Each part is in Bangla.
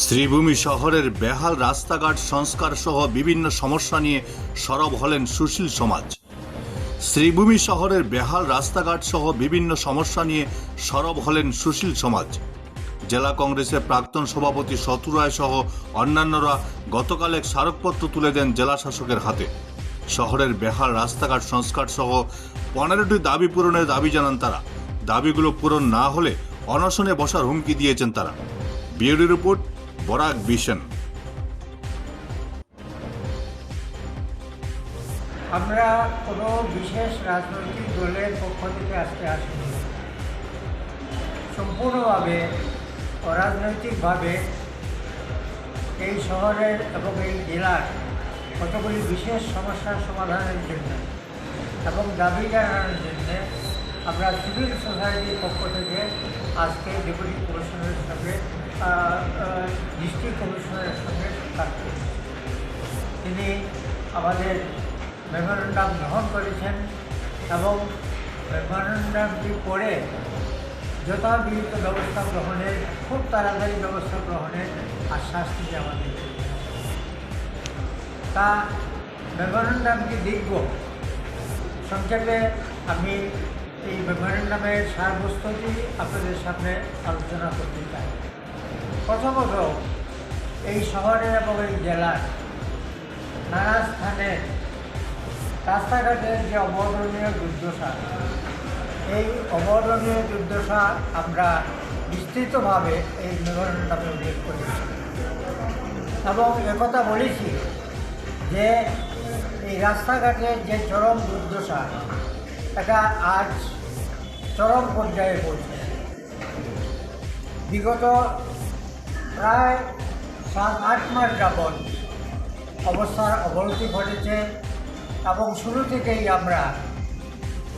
শ্রীভূমি শহরের বেহাল রাস্তাঘাট সংস্কার সহ বিভিন্ন সমস্যা নিয়ে সরব হলেন সুশীল সমাজ। শ্রীভূমি শহরের বেহাল রাস্তাঘাট সহ বিভিন্ন সমস্যা নিয়ে সরব হলেন সুশীল সমাজ। জেলা কংগ্রেসের প্রাক্তন সভাপতি শত্রু রায় সহ অন্যান্যরা গতকাল এক স্মারকপত্র তুলে দেন জেলা শাসকের হাতে। শহরের বেহাল রাস্তাঘাট সংস্কার সহ পনেরোটি দাবি পূরণের দাবি জানান তারা। দাবিগুলো পূরণ না হলে অনশনে বসার হুমকি দিয়েছেন তারা। বিউরি রিপোর্ট বরাক বিশন আমরা কোনো বিশেষ রাজনৈতিক দলের পক্ষ থেকে আজকে আসিনি। সম্পূর্ণভাবে, অরাজনৈতিকভাবে এই শহরের এবং এই জেলার কতগুলি বিশেষ সমস্যার সমাধানের জন্য এবং দাবি জানানোর জন্য আমরা সিভিল সোসাইটির পক্ষ থেকে আজকে ডেপুটি কমিশনারের সঙ্গে ডিস্ট্রিক্ট কমিশনারের সঙ্গে সাক্ষাৎ করেছি। তিনি আমাদের মেমোরেন্ডাম গ্রহণ করেছেন এবং মেমোরেন্ডামটি পড়ে যথাবিহিত ব্যবস্থা গ্রহণের, খুব তাড়াতাড়ি ব্যবস্থা গ্রহণের আশ্বাস তিনি আমাদের তা মেমোরেন্ডামটি দেখব। সংক্ষেপে আমি এই মেমোরেন্ডামের সারবস্তুটি আপনাদের সামনে আলোচনা করতে চাই। প্রথমত এই শহরে এবং এই জেলার নানা স্থানে রাস্তাঘাটের যে অবর্ণনীয় দুর্দশা, এই অবর্ণনীয় দুর্দশা আমরা বিস্তৃতভাবে এই মেমোরেন্ডামে উল্লেখ করেছি। এবং একথা বলেছি যে এই রাস্তাঘাটের যে চরম দুর্দশা, এটা আজ চরম পর্যায়ে পৌঁছে বিগত প্রায় সাত, আট মাস যাবৎ অবস্থার অবনতি ঘটেছে এবং শুরু থেকেই আমরা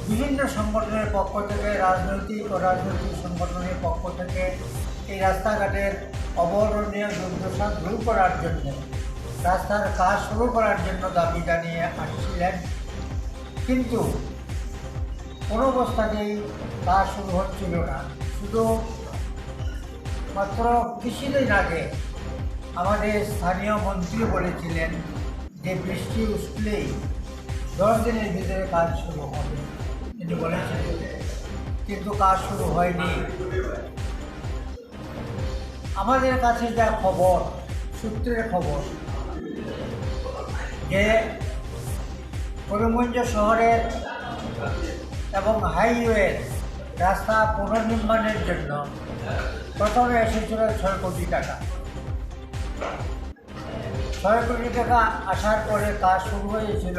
বিভিন্ন সংগঠনের পক্ষ থেকে, রাজনৈতিক ও রাজনৈতিক সংগঠনের পক্ষ থেকে এই রাস্তাঘাটের অবরণীয় দুর্দশা দূর করার জন্য, রাস্তার কাজ শুরু করার জন্য দাবি জানিয়ে আসছিলেন। কিন্তু কোনো অবস্থাতেই কাজ শুরু হচ্ছিল না। শুধু মাত্র কিছুদিন আগে আমাদের স্থানীয় মন্ত্রী বলেছিলেন যে বৃষ্টি উঠলেই দশ দিনের ভিতরে কাজ শুরু হবে। তিনি বলেছিলেন, কিন্তু কাজ শুরু হয়নি। আমাদের কাছে যা খবর, সূত্রের খবর, যে করিমগঞ্জ শহরের এবং হাইওয়ের রাস্তা পুনর্নির্মাণের জন্য প্রথমে এসেছিল ছয় কোটি টাকা। ছয় কোটি টাকা আসার পরে কাজ শুরু হয়েছিল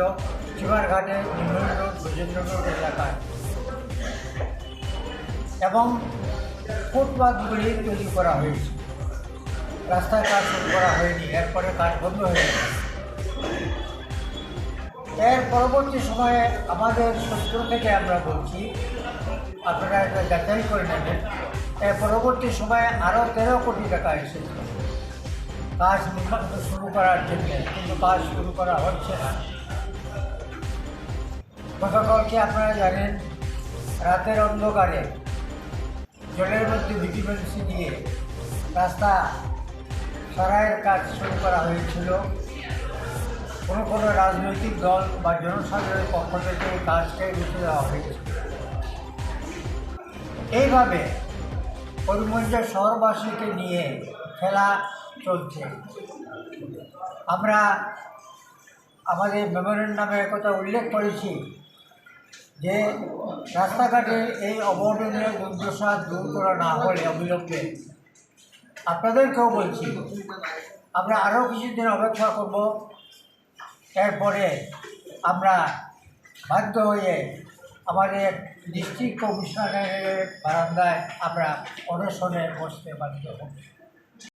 সীমারঘাটে নিম্ন রোড এলাকায়। এবং ফুটপাথগুলি তৈরি করা হয়েছে। রাস্তার কাজ শুরু করা হয়নি, এরপরে কাজ বন্ধ হয়ে গেছে। এর পরবর্তী সময়ে আমাদের সূত্র থেকে আমরা বলছি, আপনারা এটা যাচাই করে নেবেন, এর পরবর্তী সময়ে আরও তেরো কোটি টাকা এসেছে কাজ শুরু করার জন্য, কিন্তু কাজ শুরু করা হচ্ছে না। গতকালকে আপনারা জানেন, রাতের অন্ধকারে জলের মধ্যে ভিটামিন সি দিয়ে রাস্তা সরাইয়ের কাজ শুরু করা হয়েছিল। কোনো কোনো রাজনৈতিক দল বা জনসাধারণের পক্ষ থেকে এই কাজটাই রুখে দেওয়া হয়েছে এইভাবে করিমগঞ্জের শহরবাসীকে নিয়ে খেলা চলছে। আমরা আমাদের মেমোরেন্ডামে কথা উল্লেখ করেছি যে রাস্তাঘাটে এই অবর্ণনীয় দুর্দশা দূর করা না হলে অবিলম্বে। আপনাদেরকেও বলছি, আমরা আরও কিছুদিন অপেক্ষা করব। এরপরে আমরা বাধ্য হয়ে আমাদের ডিস্ট্রিক্ট কমিশনারের বারান্দায় আমরা অনশনে বসতে বাধ্য হব।